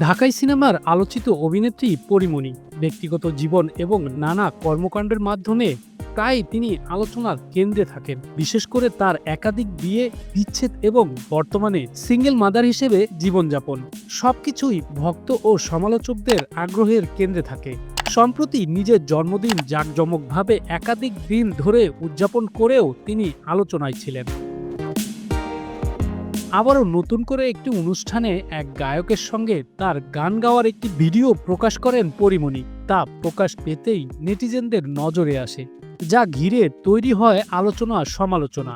ঢাকাই সিনেমার আলোচিত অভিনেত্রী পরিমণি, ব্যক্তিগত জীবন এবং নানা কর্মকাণ্ডের মাধ্যমে প্রায় তিনি আলোচনার কেন্দ্রে থাকেন। বিশেষ করে তার একাধিক বিয়ে, বিচ্ছেদ এবং বর্তমানে সিঙ্গেল মাদার হিসেবে জীবনযাপন। সবকিছুই ভক্ত ও সমালোচকদের আগ্রহের কেন্দ্রে থাকে। সম্প্রতি নিজের জন্মদিন জাঁকজমকভাবে একাধিক দিন ধরে উদযাপন করেও তিনি আলোচনায় ছিলেন। আবারও নতুন করে একটি অনুষ্ঠানে এক গায়কের সঙ্গে তার গান গাওয়ার একটি ভিডিও প্রকাশ করেন পরিমণি। তা প্রকাশ পেতেই নেটিজেনদের নজরে আসে, যা ঘিরে তৈরি হয় আলোচনা সমালোচনা।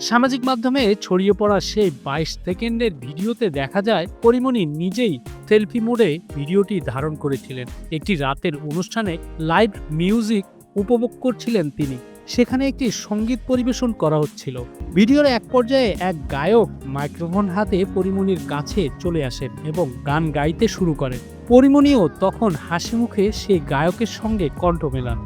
সামাজিক মাধ্যমে ছড়িয়ে পড়া সেই বাইশ সেকেন্ডের ভিডিওতে দেখা যায়, পরিমণি নিজেই সেলফি মোডে ভিডিওটি ধারণ করেছিলেন। একটি রাতের অনুষ্ঠানে লাইভ মিউজিক উপভোগ করছিলেন তিনি। সেখানে একটি সংগীত পরিবেশন করা হচ্ছিল। ভিডিওর এক পর্যায়ে এক গায়ক মাইক্রোফোন হাতে পরিমণির কাছে চলে আসেন এবং গান গাইতে শুরু করেন। পরিমণিও তখন হাসি মুখে সেই গায়কের সঙ্গে কণ্ঠ মেলান।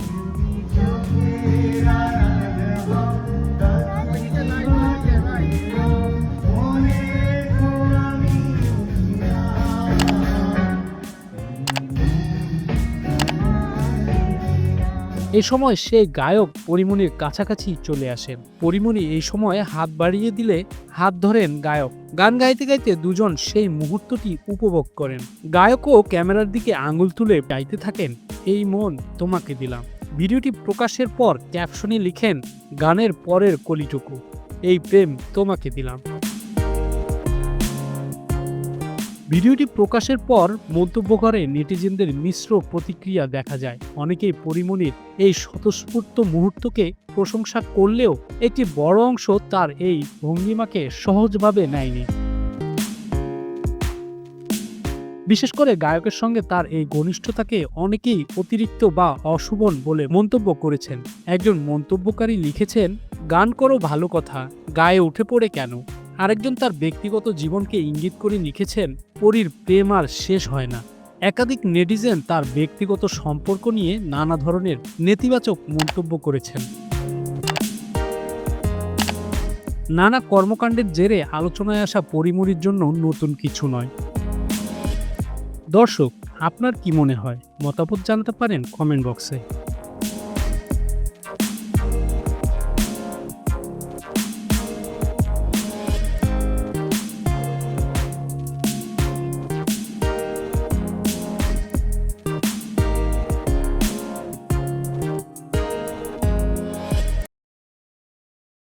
এই সময় সেই গায়ক পরিমণির কাছাকাছি চলে আসেন পরিমণি এই সময় হাত বাড়িয়ে দিলে হাত ধরেন গায়ক। গান গাইতে গাইতে দুজন সেই মুহূর্তটি উপভোগ করেন। গায়কও ক্যামেরার দিকে আঙুল তুলে গাইতে থাকেন, এই মন তোমাকে দিলাম। ভিডিওটি প্রকাশের পর ক্যাপশনে লিখেন, গানের পরের কলিটুকু, এই প্রেম তোমাকে দিলাম। ভিডিওটি প্রকাশের পর মন্তব্য করে নেটিজেনদের মিশ্র প্রতিক্রিয়া দেখা যায়। অনেকেই পরিমণির এই স্বতঃস্ফূর্ত মুহূর্তকে প্রশংসা করলেও একটি বড় অংশ তার এই ভঙ্গিমাকে সহজভাবে নেয়নি। বিশেষ করে গায়কের সঙ্গে তার এই ঘনিষ্ঠতাকে অনেকেই অতিরিক্ত বা অশুভন বলে মন্তব্য করেছেন। একজন মন্তব্যকারী লিখেছেন, গান করো ভালো কথা, গায়ে উঠে পড়ে কেন? আরেকজন তার ব্যক্তিগত জীবনকে ইঙ্গিত করে লিখেছেন পরীর প্রেম আর শেষ হয় না। একাধিক নেটিজেন তার ব্যক্তিগত সম্পর্ক নিয়ে নানা ধরনের নেতিবাচক মন্তব্য করেছেন। নানা কর্মকাণ্ডের জেরে আলোচনায় আসা পরিমরির জন্য নতুন কিছু নয়। দর্শক, আপনার কি মনে হয়? মতামত জানাতে পারেন কমেন্ট বক্সে।